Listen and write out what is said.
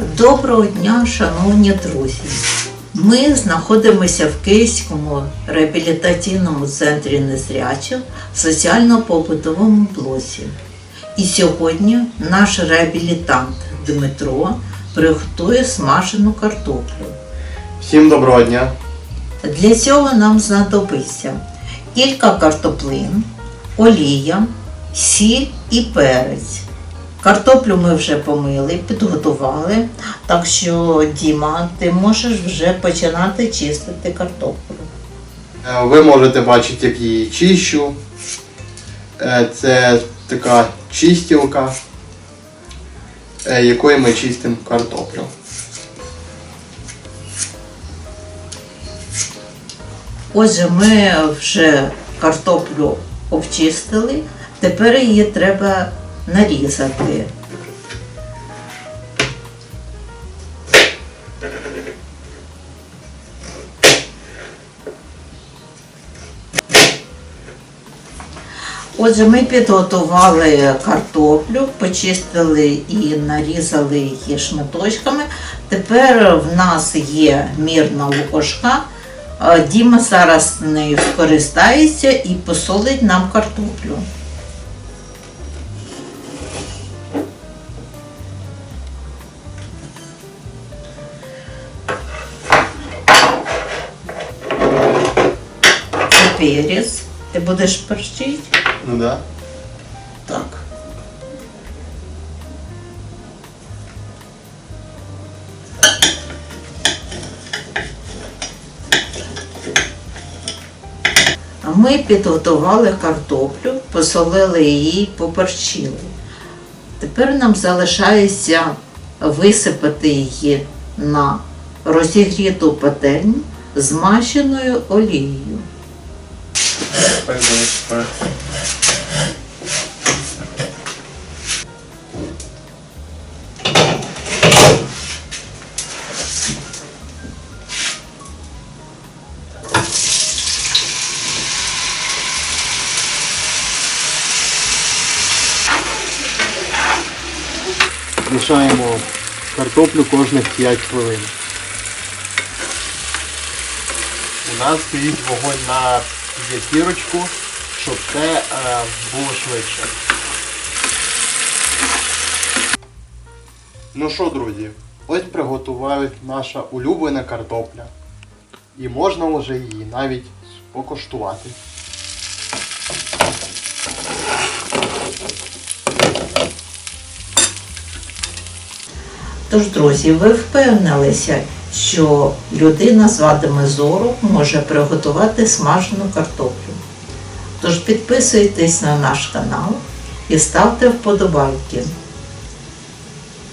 Доброго дня, шановні друзі! Ми знаходимося в Київському реабілітаційному центрі незрячих в соціально-побутовому блоці. І сьогодні наш реабілітант Дмитро приготує смажену картоплю. Всім доброго дня. Для цього нам знадобиться кілька картоплин, олія, сіль і перець. Картоплю ми вже помили, підготували, так що, Діма, ти можеш вже починати чистити картоплю. Е, Ви можете бачити, як її чищу. Е, Це така чистілка, е, якою ми чистимо картоплю. Отже, ми вже картоплю обчистили, тепер її треба нарізати. Отже, ми підготували картоплю, почистили і нарізали її шматочками. Тепер в нас є мірна ложка. Е, Діма зараз нею скористається і посолить нам картоплю. Це. Ти будеш перчити? Ну да. Так. Ми підготували картоплю, посолили її, поперчили. Тепер нам залишається висипати її на розігріту пательню змащеною олією. Мішаємо картоплю кожних 5 хвилин. У нас стоїть вогонь на п'ятірочку, щоб це е, було швидше. Ну що, друзі, ось приготувалась наша улюблена картопля. І можна вже її навіть покуштувати. Тож, друзі, ви впевнилися, що людина з вадами зору може приготувати смажену картоплю. Тож підписуйтесь на наш канал і ставте вподобайки.